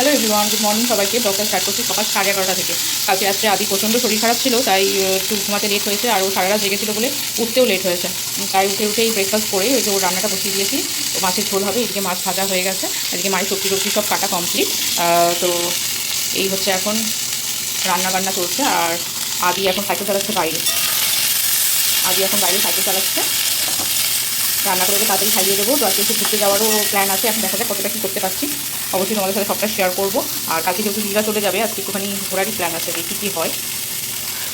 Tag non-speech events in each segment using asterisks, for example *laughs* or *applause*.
Hello everyone, good morning সবাইকে। ব্লগটা start করছি সকাল সাড়ে এগারোটা থেকে। কালকে রাত্রে আদি প্রচণ্ড শরীর খারাপ ছিল, তাই একটু ঘুমাতে লেট হয়েছে, আর ও সারা রাত জেগেছিল বলে উঠতেও লেট হয়েছে। তাই উঠে উঠেই ব্রেকফাস্ট করে ওই যে ওর রান্নাটা বসিয়ে দিয়েছি। মাছের ঝোল হবে, এদিকে মাছ ভাজা হয়ে গেছে, এদিকে মায়ের সবজি টবজি সব কাটা কমপ্লিট তো এই হচ্ছে এখন রান্না বান্না চলছে, আর আদি এখন সাইকেল চালাচ্ছে বাইরে। আদি এখন বাইরে সাইকেল চালাচ্ছে। রান্না করে তাড়াতাড়ি খাইয়ে দেবো। তো আজকে একটু ঘুরতে যাওয়ারও প্ল্যান আছে। এখন দেখা যাক কতটা কী করতে পারছি। অবশ্যই তোমাদের সাথে সবটা শেয়ার করব। আর কালকে যেহেতু দিঘা চলে যাবে আজকে একটুখানি ঘোরারই প্ল্যান আছে দেখি কী হয়।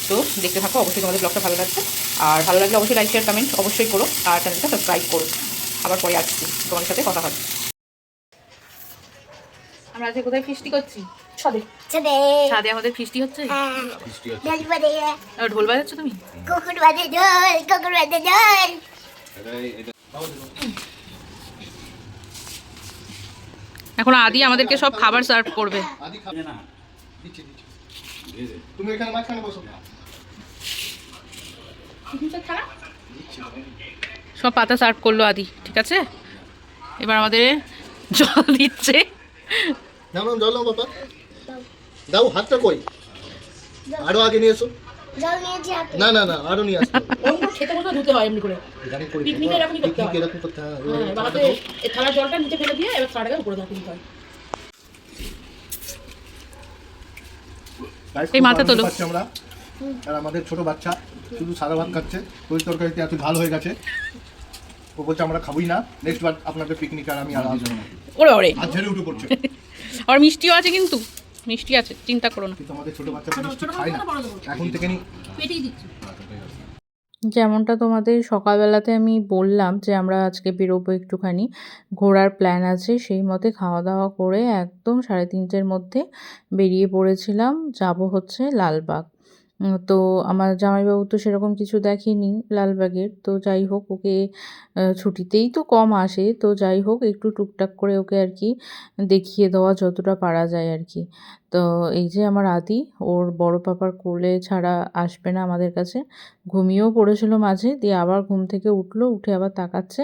তো দেখতে থাকো অবশ্যই তোমাদের ব্লগটা ভালো লাগছে। আর ভালো লাগলে অবশ্যই লাইক শেয়ার কমেন্ট অবশ্যই করো। আর চ্যানেলটা সাবস্ক্রাইব করো। আবার পরে আসছি তোমাদের সাথে কথা হবে। আমরা আজকে কোথায় ফিস্টি করছি? ছাদে ছাদে ছাদে আমাদের ফিস্টি হচ্ছে? হ্যাঁ। ঢোল বাজাচ্ছ তুমি? কুকুর বাদে জল কুকুর বাদে জল এখন আদি আমাদেরকে সব খাবার সার্ভ করবে। আদি খাবে না দিচ্ছি দিচ্ছি। তুমি এখানে মাঝখানে বসো সব পাতা সার্ভ করল আদি ঠিক আছে? এবার আমাদের জল দিচ্ছে। জল দাও হাতটা কই? আরও আগে নিয়ে এসো। জল নিয়েছি হাতে না না না আরও নিয়ে আসো *laughs* ওরকম খেতে বসে ধুতে হয় এমনি করে। জানি করি। পিকনিকে এরকমই করতে হয়। এরকম করতে হয় হ্যাঁ, এবার হাতে এই থালার জলটা নিচে ফেলে দিয়ে এবার থালাটাকে উপরে ঢাকা হয়। এই মাথা তোলো। আমরা। আর আমাদের ছোট বাচ্চা শুধু সাদা ভাত খাচ্ছে। তরি তরকারিতে এত ঝাল হয়ে গেছে। ও বলছে আমরা খাবোই না। নেক্সট বার আপনাদের পিকনিক আর আমি আর আসব না। ওরে ওরে। আর ঝেড়ে উঠে পড়ছে। *laughs* আর মিষ্টিও আছে কিন্তু। মিষ্টি আছে চিন্তা করো না। এখন থেকে দিচ্ছি। যেমনটা তোমাদের সকালবেলাতে আমি বললাম যে আমরা আজকে বেরোবো একটুখানি ঘোরার প্ল্যান আছে সেই মতে খাওয়া দাওয়া করে একদম সাড়ে তিনটের মধ্যে বেরিয়ে পড়েছিলাম। যাব হচ্ছে লালবাগ। তো আমার জামাইবাবু তো সেরকম কিছু দেখেনি লালবাগের। তো যাই হোক, ওকে ছুটিতেই তো কম আসে। তো যাই হোক, একটু টুকটাক করে ওকে আর কি দেখিয়ে দেওয়া যতটা পারা যায় আর কি। তো এই যে আমার আদি, ওর বড় পাপার কোলে ছাড়া আসবে না আমাদের কাছে। ঘুমিয়েও পড়েছিল মাঝে, দিয়ে আবার ঘুম থেকে উঠল, উঠে আবার তাকাচ্ছে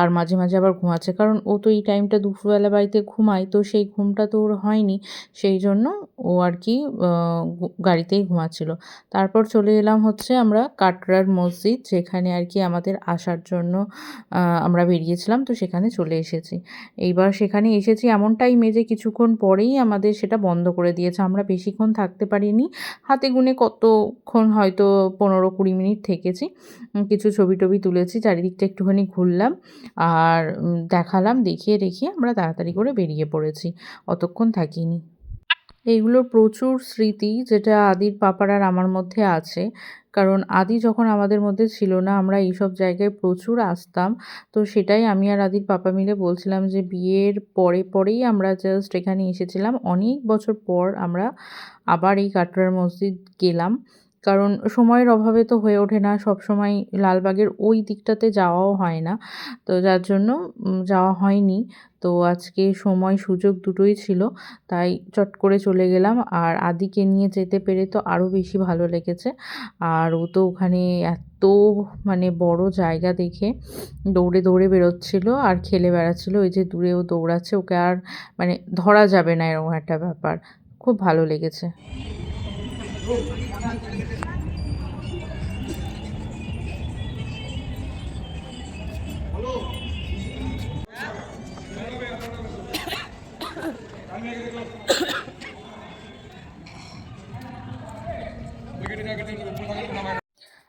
আর মাঝে মাঝে আবার ঘুমাচ্ছে। কারণ ও তো এই টাইমটা দুপুরবেলা বাড়িতে ঘুমায়, তো সেই ঘুমটা তো ওর হয়নি। সেই জন্য ও আর কি গাড়িতেই ঘুমাচ্ছিল। তারপর চলে এলাম হচ্ছে আমরা কাটরার মসজিদ, যেখানে আর কি আমাদের আসার জন্য আমরা বেরিয়েছিলাম, তো সেখানে চলে এসেছি। এইবার সেখানে এসেছি এমন টাইমে যে কিছুক্ষণ পরেই আমাদের সেটা বন্ধ করে দিয়েছে। আমরা বেশিক্ষণ থাকতে পারিনি। হাতে গুনে কতক্ষণ হয়তো পনেরো কুড়ি মিনিট থেকেছি। কিছু ছবি টবি তুলেছি, চারিদিকটা একটুখানি ঘুরলাম আর দেখালাম দেখিয়ে রেখে আমরা তাড়াতাড়ি করে বেরিয়ে পড়েছি। অতক্ষণ থাকিনি। এইগুলোর প্রচুর স্মৃতি যেটা আদির পাপার আর আমার মধ্যে আছে। কারণ আদি যখন আমাদের মধ্যে ছিল না, আমরা এইসব জায়গায় প্রচুর আসতাম। তো সেটাই আমি আর আদির পাপা মিলে বলছিলাম যে, বিয়ের পরে পরেই আমরা জাস্ট এখানে এসেছিলাম। অনেক বছর পর আমরা আবার এই কাটরার মসজিদ গেলাম। কারণ সময়ের অভাবে তো হয়ে ওঠে না, সব সময় লালবাগের ওই দিকটাতে যাওয়াও হয় না। তো যার জন্য যাওয়া হয়নি। তো আজকে সময় সুযোগ দুটোই ছিল, তাই চট করে চলে গেলাম। আর আদিকে নিয়ে যেতে পেরে তো আরও বেশি ভালো লেগেছে। আর ও তো ওখানে এত মানে বড় জায়গা দেখে দৌড়ে দৌড়ে বেরোচ্ছিল আর খেলে বেড়াচ্ছিল। ওই যে দূরে ও দৌড়াচ্ছে, ওকে আর মানে ধরা যাবে না এরকম একটা ব্যাপার। খুব ভালো লেগেছে।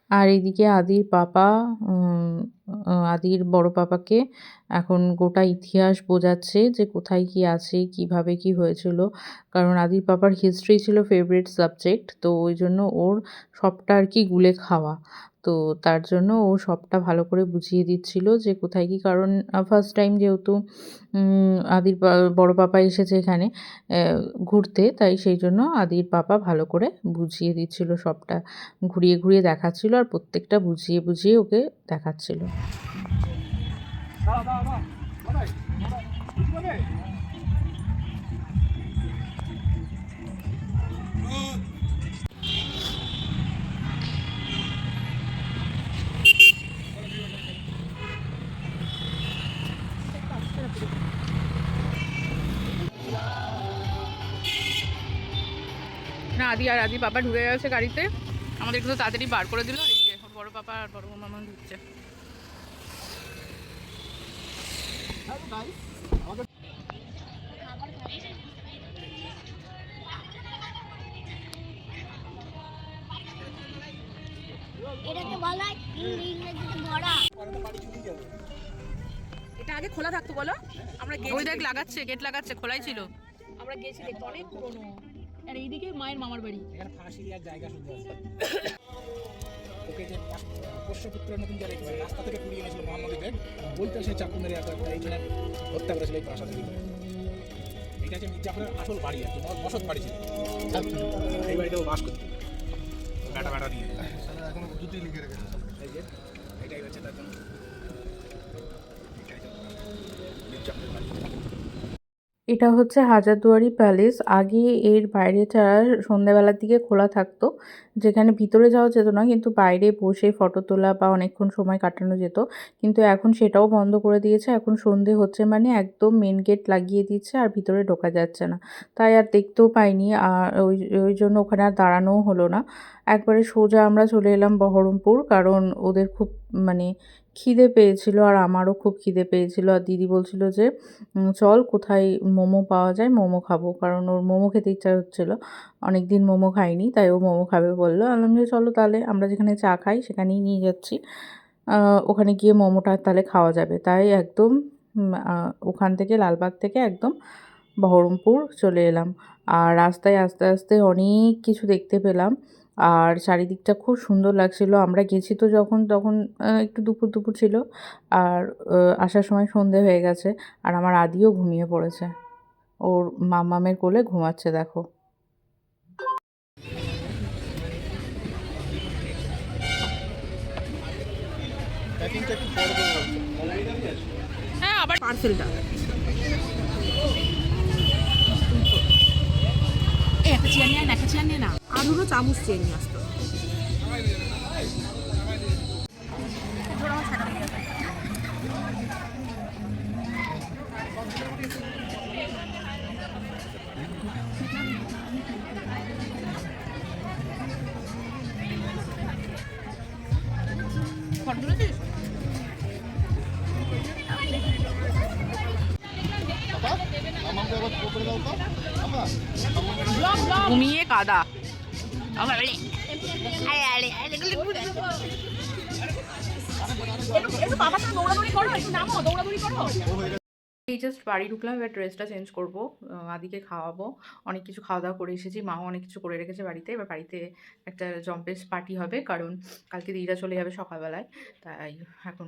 আর এদিকে আদির পাপা উম, আহ, আদির বড় পাপাকে এখন গোটা ইতিহাস বোঝাচ্ছে যে কোথায় কি আছে, কীভাবে কি হয়েছিল। কারণ আদির পাপার হিস্ট্রি ছিল ফেভারিট সাবজেক্ট তো ওই জন্য ওর সবটা আর কি গুলে খাওয়া। তো তার জন্য ও সবটা ভালো করে বুঝিয়ে দিচ্ছিল যে কোথায় কি কারণ ফার্স্ট টাইম যেহেতু আদির বড় পাপা এসেছে এখানে ঘুরতে তাই সেই জন্য আদির পাপা ভালো করে বুঝিয়ে দিচ্ছিল সবটা ঘুরিয়ে ঘুরিয়ে দেখাচ্ছিল আর প্রত্যেকটা বুঝিয়ে বুঝিয়ে ওকে দেখাচ্ছিল আদি আর আদি পাপা ঢুকে গেছে গাড়িতে। আমাদের একটু তাড়াতাড়ি বার করে দিল এই যে বড় পাপা আর বড় মামা ঢুকছে। এটাকে বলা হয় ইংরেজিতে ভরা এটা আগে খোলা থাকতো বলো? আমরা ওই দেখ লাগাচ্ছে গেট লাগাচ্ছে খোলাই ছিল। আমরা গেছি দেখতে অনেক পুরনো। আর এইদিকে মায়ের মামার বাড়ি। এখানে ফাঁসি দেওয়ার জায়গা শুনতে আছে। ওকে যে পোষ্যপুত্র নতুন যারা রাস্তা থেকে কুড়িয়ে এনেছিল মোহাম্মদীদের বইটা সে চাকু মেরে এত একটা এইখানে হত্যা করেছিল এই প্রাসাদ। থেকে এটা হচ্ছে মির্জাফরের আসল বাড়ি আর কি বসত বাড়ি ছিল। এই বাড়িতে ও বাস করতো। বেটা বেটা দিয়ে। এখন দুটি লিখে রেখেছে। এই যে এটাই হচ্ছে তার জন্য। এটা হচ্ছে হাজারদুয়ারি প্যালেস। আগে এর বাইরেটা সন্ধ্যাবেলার দিকে খোলা থাকতো, যেখানে ভিতরে যাওয়া যেত না, কিন্তু বাইরে বসে ফটো তোলা বা অনেকক্ষণ সময় কাটানো যেত। কিন্তু এখন সেটাও বন্ধ করে দিয়েছে। এখন সন্ধে হচ্ছে মানে একদম মেন গেট লাগিয়ে দিচ্ছে আর ভিতরে ঢোকা যাচ্ছে না। তাই আর দেখতেও পাইনি। আর ওই ওই জন্য ওখানে আর দাঁড়ানোও হলো না। একবারে সোজা আমরা চলে এলাম বহরমপুর, কারণ ওদের খুব মানে খিদে পেয়েছিল আর আমারও খুব খিদে পেয়েছিল। আর দিদি বলছিল যে চল কোথায় মোমো পাওয়া যায় মোমো খাব। কারণ ওর মোমো খেতে ইচ্ছা হচ্ছিল। অনেক দিন মোমো খাইনি, তাই ও মোমো খাবে বলল। আলম যে, চলো তাহলে আমরা যেখানে চা খাই সেখানেই নিয়ে যাচ্ছি। ওখানে গিয়ে মোমোটা তাহলে খাওয়া যাবে। তাই একদম ওখান থেকে লালবাগ থেকে একদম বহরমপুর চলে এলাম। আর রাস্তায় আস্তে আস্তে অনেক কিছু দেখতে পেলাম। আর চারিদিকটা খুব সুন্দর লাগছিল। আমরা গেছি তো যখন, তখন একটু দুপুর দুপুর ছিল। আর আসার সময় সন্ধে হয়ে গেছে। আর আমার আদিও ঘুমিয়ে পড়েছে। ওর মামামের কোলে ঘুমাচ্ছে, দেখো। হ্যাঁ আবার পার্সেলটা। একটা চেয়ার নিয়ে না একটা চেয়ার নিয়ে না। আর হলো চামচ চেয়ার নিয়ে আসতো ঘুমিয়ে কাদা। এই জাস্ট বাড়ি ঢুকলাম, এবার ড্রেসটা চেঞ্জ করব আদিকে খাওয়াবো। অনেক কিছু খাওয়া দাওয়া করে এসেছি, মাও অনেক কিছু করে রেখেছে বাড়িতে। এবার বাড়িতে একটা জম্পেস পার্টি হবে, কারণ কালকে দিদিরা চলে যাবে সকালবেলায়। তাই এখন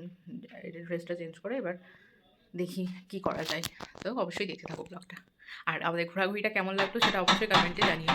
ড্রেসটা চেঞ্জ করে এবার দেখি কি করা যায়। তো অবশ্যই দেখতে থাকো ব্লগটা আর আমাদের ঘোরাঘুরিটা কেমন লাগল সেটা অবশ্যই কমেন্টে জানিও।